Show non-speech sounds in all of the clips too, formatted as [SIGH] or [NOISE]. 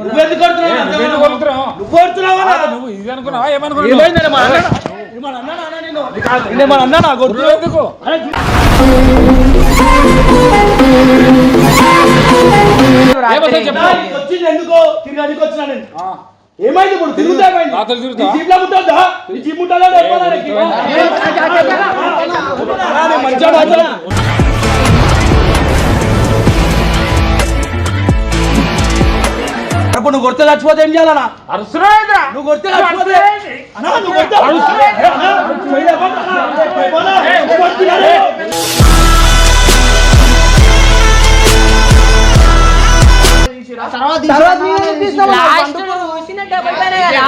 నువ్వెందుకు కొడుతున్నావు? ఏ, నువ్వెందుకు కొడుతున్నావు? నువ్వు కొడుతున్నావా? ఆ, నువ్వు ఇది అనుకున్నావా? ఏమనుకున్నావు? ఏమైందని మా అన్న? ఏమన్నా అన్నానా? అన్న నిన్ను? నేనేమన్నా అన్నానా? కొడుతున్నావు? నువ్వు ఎందుకు? అరే, ఏమవుతుందో చెప్పు. నా ఇక్కడికి వచ్చింది ఎందుకో? తిరగడానికి వచ్చినా నేను. ఆ, ఏమైంది ఇప్పుడు? తిరుగుతా జీప్ మంచిగా నువ్వు కొడితే చచ్చిపోతే ఏం చేయాలన్నా? నువ్వు కొడితే చచ్చిపోతే.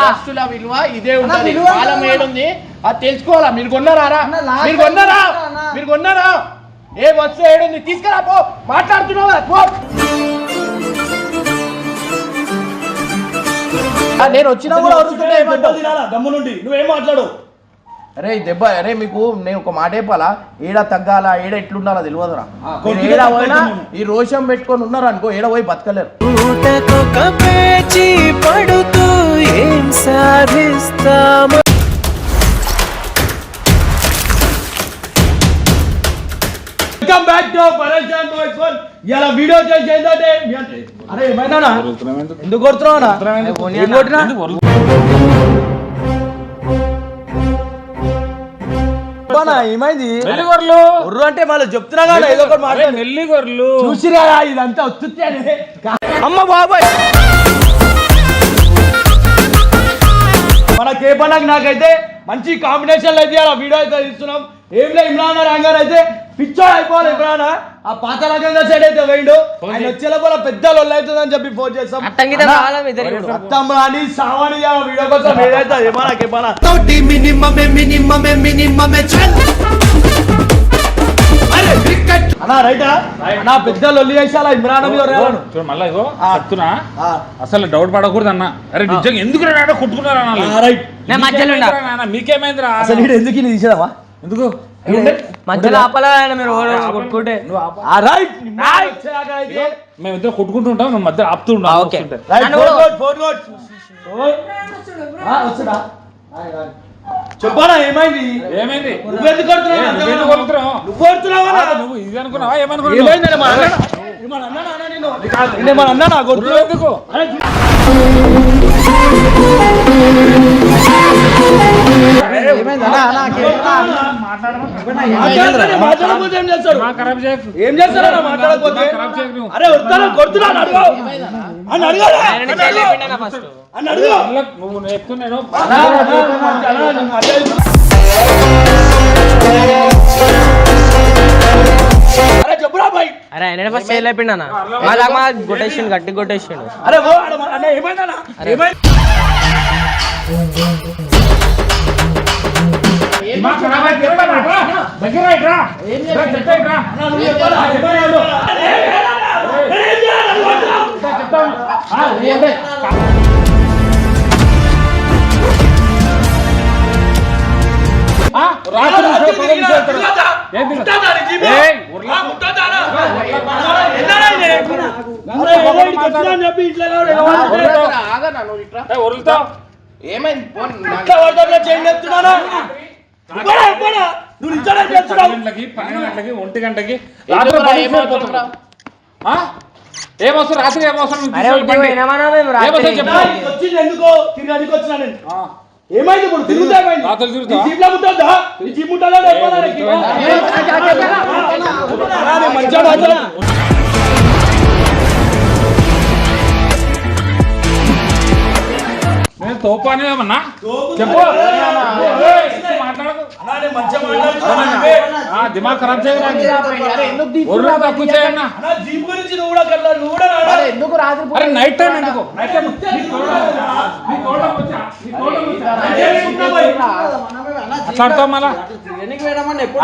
వస్తువుల విలువ ఇదే ఉంటది కాలం ఏడుంది. అది తెలుసుకోవాలా? మీరు కొన్నారా? మీరు కొన్నారా? మీరు కొన్నారా? ఏ వస్తువు ఏడుంది? తీసుకురా పో. మాట్లాడుతున్నావు? పో. నేను వచ్చినా కూడా అడుగుతున్నా దమ్ము నుండి నువ్వేం మాట్లాడు? అరే దెబ్బ అరే మీకు నేను ఒక మాట చెప్పాలా? ఏడ తగ్గాల? ఏడ ఎట్లుండాలో తెలియదురా. ఏడ పోయినా ఈ రోషం పెట్టుకొని ఉన్నారు అనుకో ఏడ పోయి బతకలేరు. పడుతూ ఇలా వీడియో చేసి ఏంటంటే అరే ఏమైనా ఎందుకు? కొడుతున్నావు ఏమైంది? మెల్లి గొర్రెలు. ఉర్రు అంటే మళ్ళీ చెప్తున్నా కదా ఏదో ఒకటి అరే, మాట్లాడు. మెల్లి గొర్రెలు. చూసిరా ఇదంతా వస్తుంది అమ్మ బాబాయ్. మన కేపన్నకి నాకైతే మంచి కాంబినేషన్ అయితే ఇలా వీడియో అయితే ఇస్తున్నాం ఏం లేదు ఇమ్రాన్ రంగారు అయితే పిచ్చోడు అయిపోవాలి ఇమ్రాన్ ఆ పాత రకంగా సైడ్ అయితే వేయండు. ఆయన వచ్చే లోపల పెద్ద లొల్లు అవుతుందని చెప్పి ఫోన్ చేస్తాం. అత్తం రాని సావాని ఆ వీడియో కోసం ఏదైతే ఏమన్నా కేపన్నా తోటి మినిమమే మినిమమే మినిమమే చల్. అరే క్రికెట్ అన్నా రైటా? నా పెద్ద లొల్లి చేసాలా ఇమ్రాన్. చూడు మళ్ళా ఇగో. చెప్తున్నా. అసలు డౌట్ పడకూడదు అన్న. అరే నిజంగా ఎందుకు నాన్న? కొట్టుకున్నారా రైట్. మీకేమైందిరా? అసలు ఎందుకు ఇది తీసేదామా ఎందుకు? మధ్యలో ఆపలా మీరు? కొట్టుకుంటే. నువ్వు మేము ఇద్దరు కొట్టుకుంటుంటాం నువ్వు మధ్య ఆపుతూ ఓకే. ఉంటాం వచ్చాడా చెప్పానా ఏమైంది? ఏమైంది? కొడుతున్నావు? ఏ, నువ్వెందుకు కొడుతున్నావు? నువ్వు కొడుతున్నావా? నువ్వు ఇది అనుకున్నావా? ఏమనుకున్నావు? మా అన్న? అన్న? నువ్వు కొడుతున్నావు? ఎందుకు మాట్లాడకపోతే ఏం ఏం మాట్లాడకపోతే? అరే వస్తాను కొడుతున్నాను అడుగు. అని అడగాలా అని అడుగు. ఫస్ట్ అని అడుగు. మళ్ళా చెప్పురా బాయ్. అరే ఆయన ఫస్ట్ అన్న? మా కొట్టేసిండు గట్టి కొట్టేసిండు. అరే ఏమైందన్నా ఏమైంది? మా ఖరాబ్ అయితే చెప్పరా. దగ్గర రా? ఏమైందో? ఏ, చేయండి చెప్తున్నానా? నువ్వు గంటలకి పన్నెండు గంటలకి ఒంటి గంటకి రాత్రి ఏమవుతుందిరా? ఆ? ఏమవసరం రాత్రి వచ్చింది ఎందుకో? తిరగడానికి వచ్చినా నేను. ఆ. ఏమైంది ఇప్పుడు? తిరుగుతా? రాత్రి తిరుగుతా? జీప్ మంచిగా. నేను చెప్పు. దిమాగ్ ఖరాబ్ తీసుకురా తక్కువ చేయన్నా. అన్నా, జీప్ గురించి నువ్వు కూడా కట్లా నువ్వు కూడా రాడా? అరే ఎందుకు రాత్రి అరే నైట్ టైం ఎందుకు? Night time? అట్లా మళ్ళా.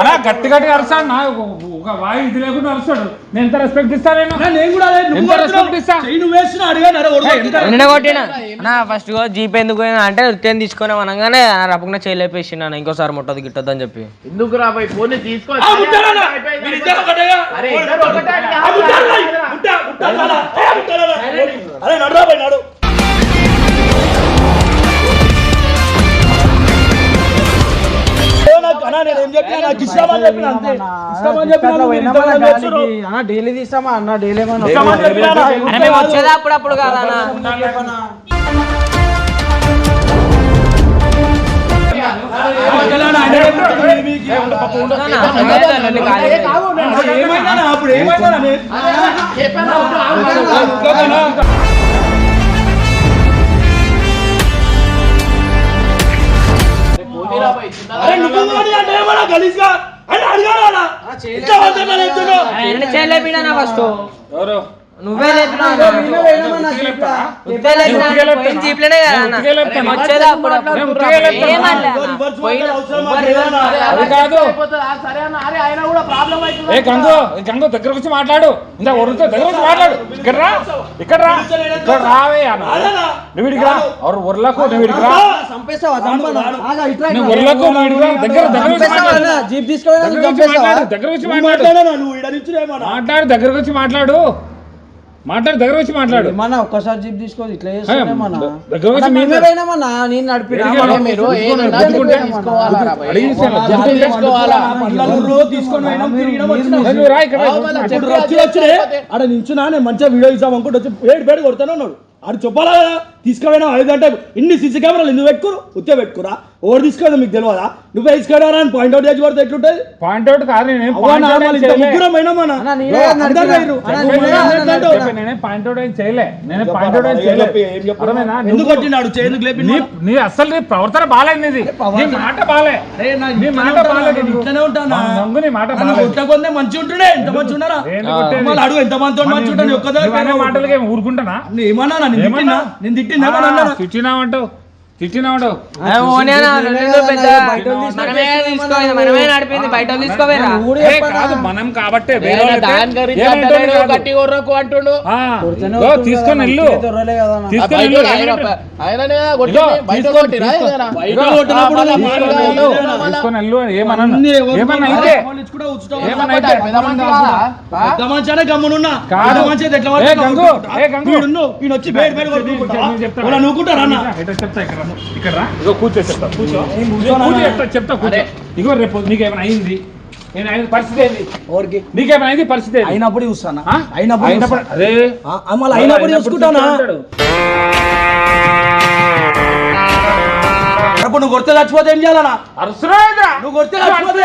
అలా గట్టి గట్టిగా నా. ఒక- వాయి ఇది లేకుండా అరుస్తాడు. నేను ఎంత రెస్పెక్ట్ ఇస్తా నేను అన్నా, నేను కూడా అదే ఎంత. రెస్పెక్ట్ ఇస్తా? నువ్వు అడిగాను. నిన్న కొట్టిన? నా ఫస్ట్ జీప్ ఎందుకు అంటే రిటర్న్ తీసుకొని అనగానే రప్పకుండా చేయలేపేసిండు అన్న ఇంకోసారి ముట్టదు గిట్టదు అని చెప్పి. ఎందుకు రా పోయి? ఫోన్ తీసుకో? అరే ఒకటే అని ఆ, కాదు. ముట్టాలన్నా? ముట్టా, ముట్టాలన్నా? ఏ, పోయి నడు ఇష్టమని చెప్పిన అంతే ఇష్టమని చెప్పిన. అన్న డైలీ తీస్తామా అన్న డైలీ చెప్పిన అన్న. వచ్చేది అప్పుడప్పుడు కాదా అన్న? మధ్యలోనే ఆయన ఆయన చేయలేపినా ఫస్ట్ ఎవరు? నువ్వే ఏ గంగు గంగు దగ్గరకు వచ్చి మాట్లాడు. వరుతో దగ్గర వచ్చి మాట్లాడు. ఇక్కడ రా ఇక్కడ రా. ఇక్కడ రావే అన్న. అదేనా? నువ్వు ఇడికి రా. ఎవరు వర్లకు నువ్వు ఇడికి రా. చంపేస్తావా? చంపను ఆగా ఇట్లా నువ్వు వర్లకు నువ్వు ఇడికి రా. దగ్గర దగ్గర వచ్చి మాట్లాడు. జీప్ తీసుకుపోయినా దగ్గరకు వచ్చి మాట్లాడు. వచ్చి? మాట్లాడు. దగ్గరకు వచ్చి మాట్లాడు. మాట్లాడు దగ్గర వచ్చి మాట్లాడు. ఏమన్నా ఒక్కసారి జీప్ తీసుకోదు ఇట్లా వచ్చి నేను నడిపినా మనం మీరు ఆడ నించున్నా నేను మంచిగా వీడియో ఇస్తాం అనుకుంటే వచ్చి ఏడు బయట కొడతానే ఉన్నాడు ఆడు చెప్పాలా కదా? తీసుకుపోయినా ఐదు అంటే ఇన్ని సీసీ కెమెరాలు ఎందుకు పెట్టుకోరు? ఉత్తే పెట్టుకురా. ఎవరు తీసుకోదా మీకు తెలియదా? నువ్వే తీసుకురా అని పాయింట్ అవుట్ చేసి పడితే ఎట్లుంటుంది? పాయింట్ అవుట్ కాదు. ముగ్గురం? ఎందుకు లేపి నీ అసలు నీ ప్రవర్తన బాగాలేదు నీ మాట బాలే. నీ మాట బాగాలేదు ఇట్లనే ఉంటానా? నీ మాట మంచి ఉంటుండే. ఎంత మంచి ఉన్నారా? ఏంది కొట్టేది? మళ్ళీ అడుగు ఎంత మంది మంచి ఉంటాను ఒక్క నువ్వు అనే మాటలకి ఊరుకుంటానా? ఏమన్నా నేను తిట్టినా? నేను తిట్టింది మనం కాబట్టే అంటుండు. తీసుకొని వెళ్ళు. ఏమన్నా? ఏమన్నా అయితే కాదా? పెద్ద గమ్మునున్నా. కాదు. ఎట్లా వచ్చి బయట బయట చెప్తా. ఇక్కడ. ఇక్కడ ఇగో కూర్చో చెప్తా కూర్చో. చెప్తా చెప్తా కూర్చో. ఇగో రేపు అయింది? నేను అయిన పరిస్థితి ఏంది? ఎవరికి? నీకేమైనా అయింది పరిస్థితి ఏంది? అయినప్పుడు చూస్తానా? అయినప్పుడు అయినప్పుడు మళ్ళీ అయినప్పుడు చూసుకుంటానా? నువ్వు కొడితే చచ్చిపోతే ఏం చేయాలన్నా. నువ్వు కొడితే చచ్చిపోతే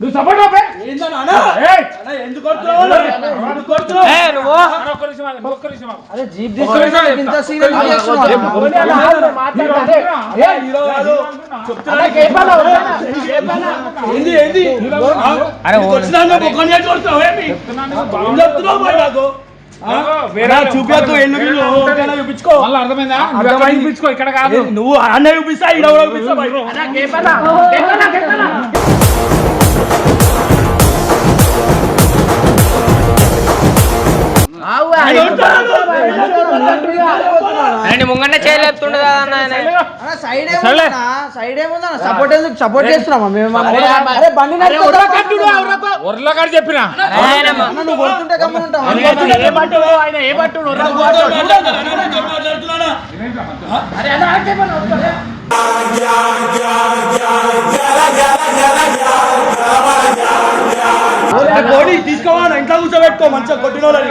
నువ్వు? సపోర్టా? అన్నా? ఎందుకు కొడుతున్నావు? ఏ నువ్వు అన్న, జీప్ తీసుకొని ఇంత ఏ, హీరో ముంగన్న చేయలేపుతుండే సైడ్ ఏముందన్న సపోర్ట్ ఎందుకు సపోర్ట్ చేస్తున్నామా మేము అరే, బండి కాదు చెప్పిన నువ్వు కొడుతుంటే కోడి తీసుకోవాలా? ఇంట్లో కూర్చోబెట్టుకో మంచిగా కొట్టిన వాళ్ళని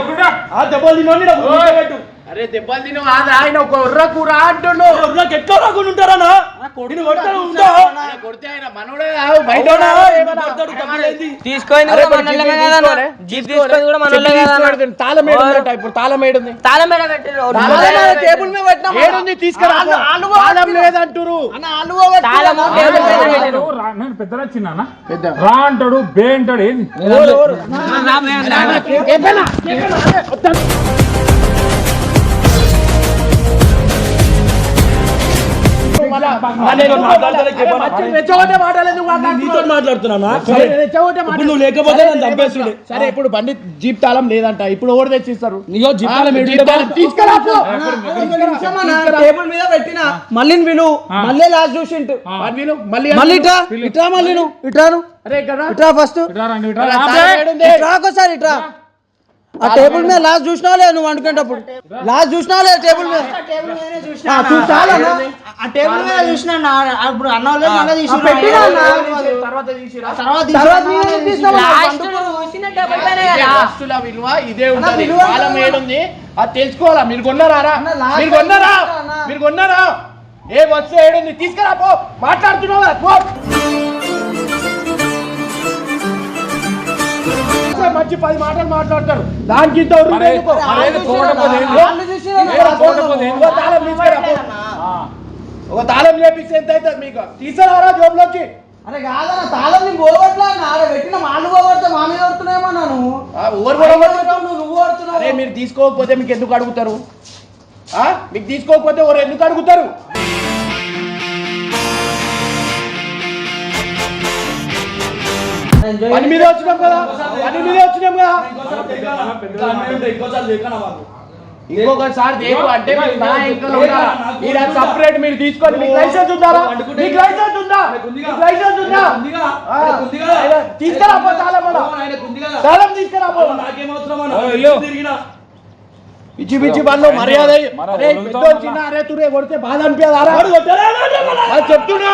ఆ దెబ్బలు తినోని కూర్చోబెట్టు. అరే దెబ్బలు తిను ఆయన ఉర్ర కూర అంటుండు నాకు ఎట్లా రాకుండా ఉంటారన్నా నేను కొడతాను ఉంటా ఆయన కొడితే ఆయన మనోడే కాదు, బయట అవునా? ఉన్నాడు, ఎందుకు ఏమన్నా? కొడతాడు? తప్పులేంది? తీసుకోయింది అరే, కూడా ఇప్పుడు మనోళ్ళమే జీప్ కదా అన్న. తీసుకోలే? జీప్ తీసుకుంది కూడా మనోళ్ళే చెప్పి కదా అన్న. తీసుకున్నాడు, తాళం ఏడు ఉందట, ఇప్పుడు తాళం ఏడుంది తాళం మీద పెట్టిర్రు. తాళం తాళం మీద టేబుల్ మీద పెట్టినామా? ఏడుంది తీసుకురా ఆలు- ఆలు తాళం లేదంటురు అన్న ఆలు పోగొట్టు. తాళము టేబుల్ మీద పెట్టిర్రు. రా- నేను పెద్దరా చిన్న రా అంటాడు బే అంటాడు ఏంది నువ్వు లేకపోతే సరే, నన్ను చంపేస్తుండే. సరే ఇప్పుడు బండి జీప్ తాళం లేదంట ఇప్పుడు ఎవరు తెచ్చిస్తారు నీయో జీప్ తాళం తీసుకురా పో. టేబుల్ మీద పెట్టిన మళ్ళీ విలు మళ్ళీ లాస్ట్ చూసింటు మళ్ళీ మళ్ళీ ఇట్రా ఇట్రా మళ్ళీ ఇట్రాను అరే. ఇట్రా ఫస్ట్? ఇట్రా ఒకసారి ఇట్రా ఆ టేబుల్ మీద లాస్ట్ చూసినావా లేదు నువ్వు అనుకునేటప్పుడు లాస్ట్ చూసినావా లేదు టేబుల్ మీద? ఆ, టేబుల్ మీద చూసిన మళ్ళీ. తర్వాత తీసిరా తర్వాత చూసిన విలువ ఇదే ఉంటది. విలువ కాలం ఏడుంది అది తెలుసుకోవాలా? మీరు కొన్నారా మీరు కొన్నారా. మీరు కొన్నారా? ఏ వస్తువు ఏడుంది? తీసుకురా పో. మాట్లాడుతున్నావు? పో మంచి పది మాటలు మాట్లాడతారు. దానికి? ఒక తాళం లేపిస్తే ఎంత అవుతుంది మీకు? తీసుకురారా జోబులోకి? అరే కాదన్న తాళం నేను పోగొట్లా అన్న ఆడ పెట్టిన మాళ్ళు పోగొడితే మా మీద కొడుతున్నాయేమో నన్ను? నువ్వు నువ్వు కొడుతున్నావు. అరే మీరు తీసుకోకపోతే మీకు ఎందుకు అడుగుతారు? ఆ? మీకు తీసుకోకపోతే ఎవరు ఎందుకు అడుగుతారు? పని మీద వచ్చినాం కదా? పని మీద వచ్చినాం కదా? ఇంకొకసారి దేకు అంటే మీరు నా సపరేట్ మీరు తీసుకోండి మీకు లైసెన్స్ ఉందా? మీకు లైసెన్స్ ఉందా? మీకు లైసెన్స్ ఉందా? తీసుకురా పో తాళం తీసుకురా పిచ్చి పిచ్చి పనులు మర్యాద. అరే చిన్న అరే తురే కొడితే బాధ అనిపించదా? చెప్తున్నా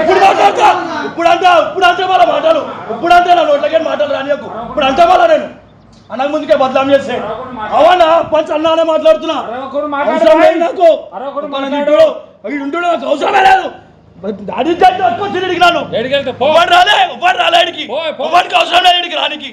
ఇప్పుడు మాట్లాడతా ఇప్పుడు అంటా ఇప్పుడు అంటే వాళ్ళ మాటలు. ఇప్పుడు అంటే నా నోట్లకే మాటలు రానియకు. ఇప్పుడు అంటే వాళ్ళ నేను. అన్న ముందుకే బదలాం చేస్తే. అవునా పంచ్ అన్నానే మాట్లాడుతున్నా. అవసరం లేదు నాకు. ఉండు నాకు అవసరమే లేదు. వచ్చి ఇడికి రాను రాలే రాలే ఇడికి అవసరం ఇడికి రానికి.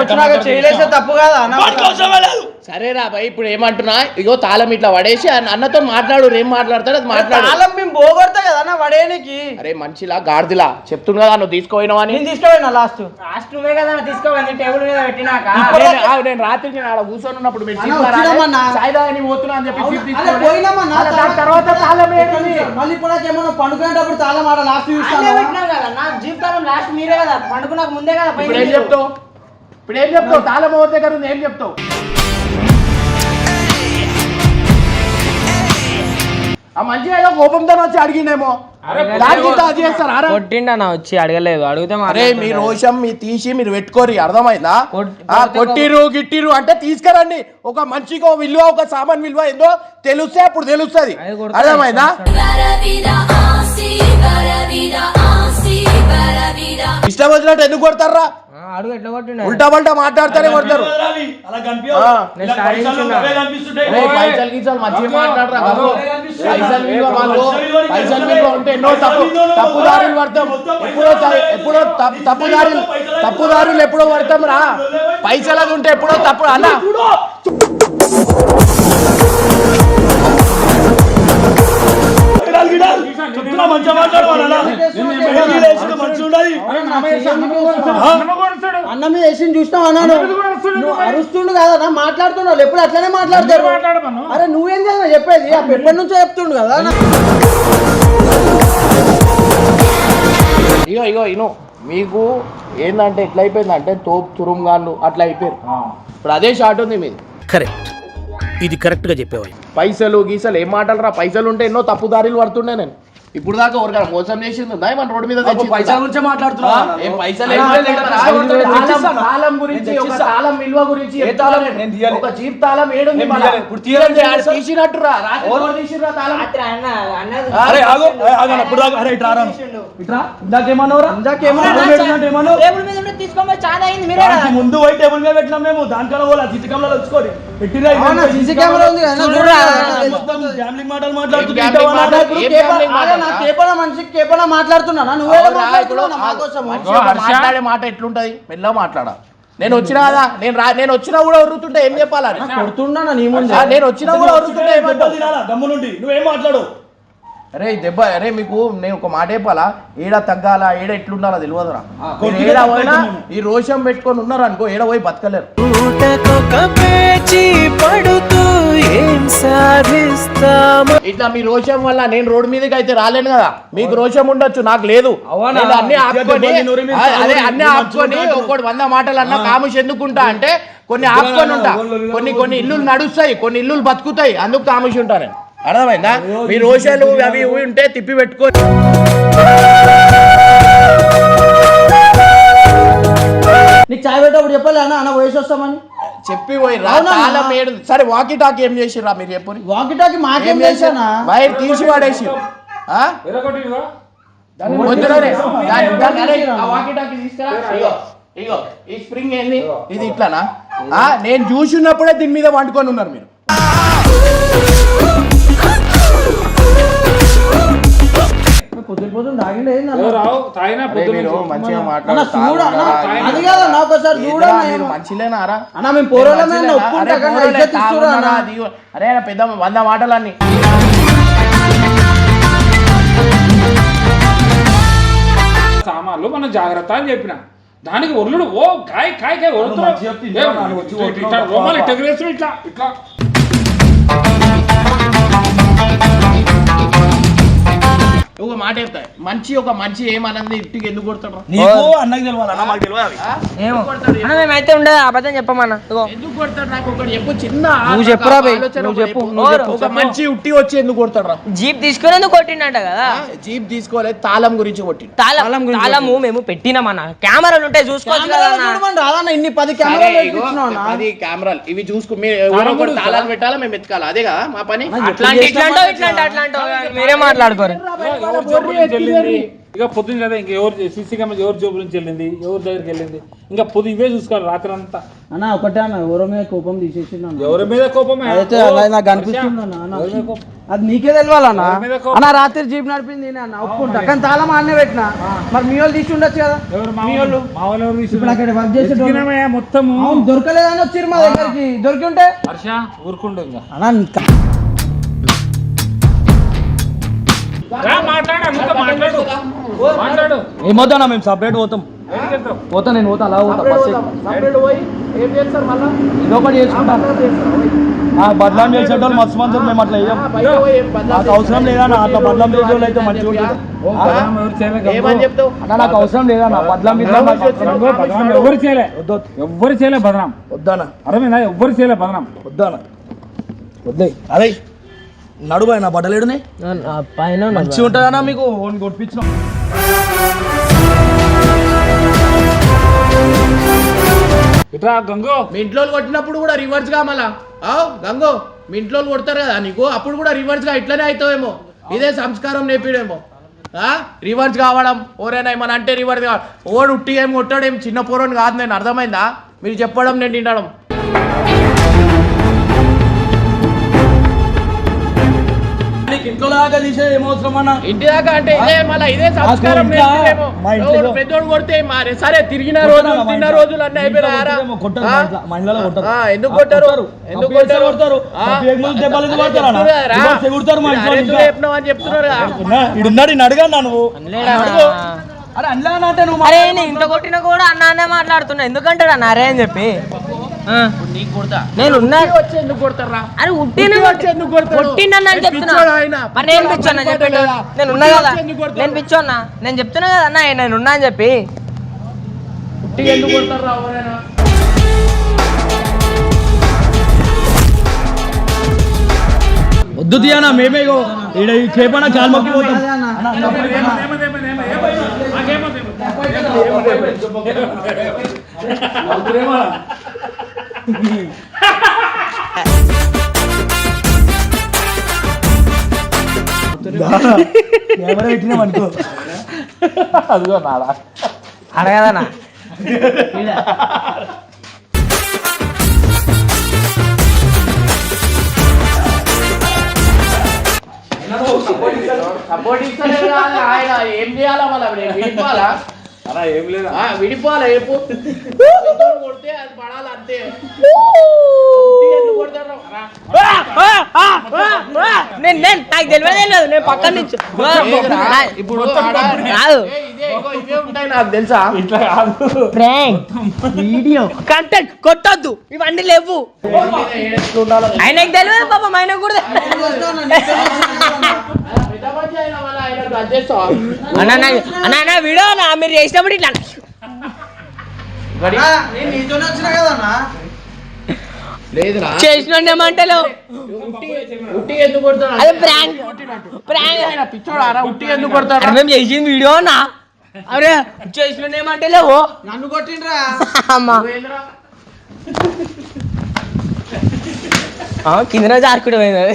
వచ్చినాక చేయలేసే తప్పు కాదా అవసరమే లేదు. సరేరా భయ్ ఇప్పుడు ఏమంటున్నా? ఇగో తాళం ఇట్లా పడేసి అన్న- అన్నతో మాట్లాడు ఏం మాట్లాడతాడు అది మాట్లాడు. తాళం మేము పోగొడతా కదా అన్న వడేనికి అరే మనిషిలా గాడిదిలా చెప్తున్నా కదా నువ్వు తీసుకోపోయినావా అని. నేను తీసుకోపోయినా లాస్ట్ లాస్ట్ నువ్వే కదా తీసుకోవాలి టేబుల్ మీద పెట్టినాక. నేను- ఆ, నేను రాత్రి నేను ఆడ కూర్చొని ఉన్నప్పుడు మీరు పోతున్నా అని చెప్పి తర్వాత తాళం? మళ్ళీ ఇప్పుడు ఏమన్నా పండుకునేటప్పుడు తాళం ఆడ లాస్ట్ చూస్తాను కదా లాస్ట్ మీరే కదా. పండుకున్నాక ముందే కదా ఇప్పుడు ఏం చెప్తావు? ఇప్పుడు ఏం చెప్తావు? తాళం దగ్గర ఉంది? ఏం చెప్తావు? ఆ మంచిగా ఏదో కోపంతో వచ్చి అడిగిండేమో? కొట్టిండా. నా వచ్చి అడగలేదు. అడిగితే అరే. మీ రోషం మీ తీసి మీరు పెట్టుకోరి అర్థమైందా? కొట్టిరు గిట్టిరు అంటే తీసుకురండి. ఒక మనిషికి ఒక విలువ ఒక సామాన్ విలువ ఏందో తెలుస్తే అప్పుడు తెలుస్తుంది. అర్థమైందా? ఇష్టం వచ్చినట్టు ఎందుకు కొడతారా ఆ, అడుగు ఎట్లా కొట్టిండు? ఉల్టా పల్టా మాట్లాడతానే కొడతారు. పైసలు గీసలు మంచిగా మాట్లాడరా. పైసలు విలువ వాళ్ళు పైసలు విలువ ఉంటే ఎన్నో తప్పు తప్పుదారులు పడతాం. ఎప్పుడో తప్పు- తప్పుదారులు తప్పుదారులు ఎప్పుడో పడతాం రా. పైసలు ఉంటే ఎప్పుడో తప్పుడు అన్న. మంచిగా అన్న. మీద వేసి అన్నం కొడతాడు. అన్నం కొడతాడు. అన్న మీద వేసి చూసినావు అన్నాను? మరి. అరుస్తుండు కదా? మాట్లాడుతున్నావు. ఎప్పుడు అట్లనే మాట్లాడతారు. అరే నువ్వేం చేసినా చెప్పేది. అప్పుడు ఎప్పటి నుంచో చెప్తుండు కదా. ఇగో ఇగో ఇను. మీకు ఏందంటే ఎట్లా అయిపోయిందంటే తోపు తురుంగాళ్ళు అట్లా అయిపోయారు. ఇప్పుడు అదే షాట్ ఉంది మీది. కరెక్ట్. ఇది కరెక్ట్గా చెప్పేవాయి పైసలు గీసలు ఏం మాటలు రా పైసలు ఉంటే ఎన్నో తప్పు దారిలు పడుతుండే నేను. ఇప్పుడు దాకా ఎవరికైనా మోసం చేసింది ఉందా? మన రోడ్డు మీద పైసల? గురించే మాట్లాడుతున్నా గురించి ఒక. తాళం విలువ గురించి జీప్ తాళం. ఇప్పుడు తీయాలంటే? తీసినట్టురా మీద ఏమన్నావు? టేబుల్ మీద పెట్టినాం మేము. దానికన్నా పోలా పెట్టిరా అవునా సీసీ కెమెరా ఉంది కదా చూడురా. మొత్తం గ్యామ్లింగ్ మాటలు ఏం మాట్లాడుతుంటే gambling ఇంటవా మాటలు? నాకు? ఏం కేప- gambling అరే, నా మాట్లాడతా? కేపన మనిషికి కేపన మాట్లాడుతున్నానా? నువ్వే అవునా, ఇప్పుడు మాట్లాడుతున్నావు మా కోసం మనిషి ఒక హర్ష? మాట్లాడే మాట ఎట్లుంటది? మెల్ల మాట్లాడా. నేను వచ్చినా కదా నేను రా నేను వచ్చినా కూడా వరుతుంటే ఏం చెప్పాలని కొడుతున్నా నీ ముందు? ఆ, నేను వచ్చినా కూడా వరుతుంటే ఏమంటావు? నువ్వేం మాట్లాడు? అరే దెబ్బ అరే మీకు నేను ఒక మాట చెప్పాలా? ఏడ తగ్గాలా? ఏడ ఎట్లుండాలా తెలియదురా. ఏడ పోయినా. ఈ రోషం పెట్టుకొని ఉన్నారు అనుకో ఏడ పోయి బతకలేరు. ఇట్లా మీ రోషం వల్ల నేను రోడ్డు మీదకి అయితే రాలేను కదా. మీకు రోషం ఉండొచ్చు నాకు లేదు. అన్ని ఆపుకొని అదే అన్ని ఆపుకొని. ఒకటి వంద మాటలు అన్న కాముష్ ఎందుకుంటా అంటే కొన్ని ఆపుకొని ఉంటా. కొన్ని కొన్ని ఇల్లు నడుస్తాయి కొన్ని ఇల్లు బతుకుతాయి. అందుకు కాముష్ ఉంటా నేను. అర్థమైందా? మీ రోషాలు అవి ఇవి ఉంటే తిప్పి పెట్టుకొని నీకు చాయ్ పెట్టేప్పుడు చెప్పలే అన్న? అన్న వయసు వస్తామని. చెప్పి పోయి రా అవునా? తాళం ఏడు సరే వాకి టాక్ ఏం చేసిర్రా మీరు చెప్పు వాకి టాకి మాకేం చేశానా? వైర్ తీసి పడేసి ఇగో ఈ స్ప్రింగ్ ఏంది? ఇది ఇట్లానా? ఆ, నేను చూసినప్పుడే దీని మీద వండుకొని ఉన్నారు మీరు. పొద్దున పొద్దున తాగిండే ఏంది అన్న? ఎవరు రావు? తాగినా అరే మీరు మంచిగా. మంచిలేనారా? అన్న మేము పెద్ద వంద మాటలన్నీ. సామాన్లు మనం జాగ్రత్త అని చెప్పిన. దానికి ఒర్లుడు ఓ కాయ కాయ కాయ ఏం, ఇట్లా ఇట్లా- ఒక మాట చెప్తా. మంచి ఒక మంచి ఏమన్నది ఇంటికి ఎందుకు కొడతాడు నీకు అన్నకి తెలియాలి అన్న మాకు తెలియదు అవి. ఏమో. అన్న మేమైతే ఉండదు అబద్ధం చెప్పమన్నా. ఇగో ఎందుకు కొడతాడు నాకు ఒకటి చెప్పు చిన్న నువ్వు చెప్పురా నువ్వు చెప్పు. ఒక మంచి ఉట్టి వచ్చి ఎందుకు కొడతాడు జీప్ తీసుకుని ఎందుకు కొట్టిండంట కదా? జీప్ తీసుకోలేదు తాళం గురించి కొట్టి తాళం తాళము మేము పెట్టినామన్న. కెమెరాలు ఉంటాయి చూసుకోవచ్చు కదా కెమెరాలో అన్న. ఇన్ని పది కెమెరాలు పెట్టించినావు అన్న. అది కెమెరాలు. ఇవి చూసుకు మీరు ఎవరో ఒకరు తాళాలు పెట్టాలా? మేము ఎత్తుకాలి అదే కదా మా పని? అట్లాంటి ఇట్లాంటో ఇట్లాంటి అట్లాంటో మీరే మాట్లాడుకోరు. ఎవరి జోబు నుంచి వెళ్ళింది? ఇక పొద్దున్న కదా ఇంకా ఎవరు సీసీ కెమెరా ఎవరి జోబు నుంచి వెళ్ళింది? ఎవరి దగ్గరికి వెళ్ళింది? ఇంకా పొద్దు ఇవే చూసుకోవాలి రాత్రి అంతా అన్న ఒకటే అన్న ఎవరో మీద కోపం అన్న? ఎవరి మీద కోపమే? అయితే అలా నాకు అనిపిస్తుంది అన్న కోపం? అది నీకే తెలియాలన్న కోపం? అన్న రాత్రి జీప్ నడిపింది నేనే అన్న ఒప్పుకుంటా. కానీ తాళం ఆడనే పెట్టిన? మరి మీ వాళ్ళు తీసి ఉండొచ్చు కదా? ఎవరు? మా వాళ్ళు. మా వాళ్ళు ఎవరు ఇప్పుడు అక్కడ వర్క్ చేసే అవును దొరకలేదని వచ్చిర్రు మా దగ్గరికి. దొరికి ఉంటే ఊరుకుండు ఇంకా. అన్న మాట్లాడు ఏమవుతానా మేము సపరేట్ పోతాం? పోతా నేను పోతా అలా పోతా బస్ ఇది ఒకటి చేసుకుంటాను ఆ బదలాం చేసేటోళ్ళు మస్తు మంది మేము అట్లా వేయం నాకు అవసరం లేదన్న అట్లా బదలాం చేసే వాళ్ళు అయితే మంచిగా ఎవరు నాకు అవసరం లేదన్న బదలాం ఎవరు చేయలే? ఎవ్వరు చేయలే బదనాం వద్దానా? అర్థమైందా? ఎవ్వరు చేయలే బదనాం వద్దానా? వద్దే. అదే నడుబాయ్ నా బట్టలేడునే పైన మంచిగా ఉంటుందన్నా మీకు? ఓన్ కొట్టించినాం ఇట్రా గంగు మీ ఇంట్లో కొట్టినప్పుడు కూడా రివర్స్గా మళ్ళా. ఆవ్ గంగో మీ ఇంట్లో కొడతారు కదా నీకు? అప్పుడు కూడా రివర్స్గా ఇట్లనే అవుతావేమో ఇదే సంస్కారం నేర్పిడేమో రివర్స్ కావడం ఓరేనా ఏమన్నా అంటే రివర్స్ కావడం. ఓడు ఉట్టి ఏం కొట్టాడు? ఏం చిన్న పోరోని కాదు నేను అర్థమైందా? మీరు చెప్పడం నేను తినడం. నీకు ఇంట్లో దాకా తీసే ఏమవసరం అన్న ఇంటి దాకా అంటే ఇదే మళ్ళీ ఇదే సంస్కారం పెద్దోడు కొడితే మారే సరే తిరిగిన కొట్టరా రోజులు తిన్న అన్నీ అయిపోయినారా ఎందుకు కొట్టరు? కొట్టరు. ఎందుకు కొట్టరు? కొడతారు. చెప్తున్నారు అని నువ్వు. అరే అన్నా అంటే నువ్వు అరే ఇంత కొట్టినా కూడా అన్న అనే మాట్లాడుతున్నా. ఎందుకంటాడు అన్న? అరే అని చెప్పి. ఆ. నీకు కొడతా నేను ఉన్నా ఉట్టి వచ్చి ఎందుకు కొడతారా అరే ఉట్టిన ఉట్టి వచ్చి ఎందుకు కొడతాడు? కొట్టిండని ఏ చెప్తున్నా? మరి నేను పిచ్చోన్నా ఉన్నా కదా? నేను పిచ్చోన్నా నేను చెప్తున్నా కదా అన్న నేను ఉన్నా అని చెప్పి ఉట్టి ఎందుకు కొడతారా ఎవరైనా వద్దు తీయనా మేమే ఇగో ఈడ ఈ చేపన కాలు మొక్కి పోతాం కెమెరా పెట్టినాం అనుకో అదిగో నాడా. అడగదన్నా. సపోర్ట్ ఇస్తలేదు ఆయన ఏం చేయాలా మళ్ళీ విడిపోవాలా అలా ఏం లేదా. ఆ, విడిపోవాలా [LAUGHS] కొడితే అది పడాలి అంతే. నేను నేను నాకు తెలియదు తెలియదు నేను పక్కన నుంచి. ఇప్పుడు ఆడ- కాదు. ఏ, ఇదే ఇగో ఇవే ఉంటాయి నాకు తెలుసా [LAUGHS] ఇట్లా కాదు. ప్రాంక్ వీడియో కంటెంట్ కొట్టొద్దు. ఇవన్నీ లేవు. ఆయనకు తెలియదు పాపం ఆయనకు కూడా [LAUGHS] అన్న వీడియో అన్న మీరు చేసినప్పుడు ఇట్లా చేసిన అరే మేము చేసిన వీడియో అరే చేసిన ఏమంటలేవు? నన్ను కొట్టిండ్రా. అమ్మా. ఆ, కిందన జారుకుంటూ పోయింది. అది.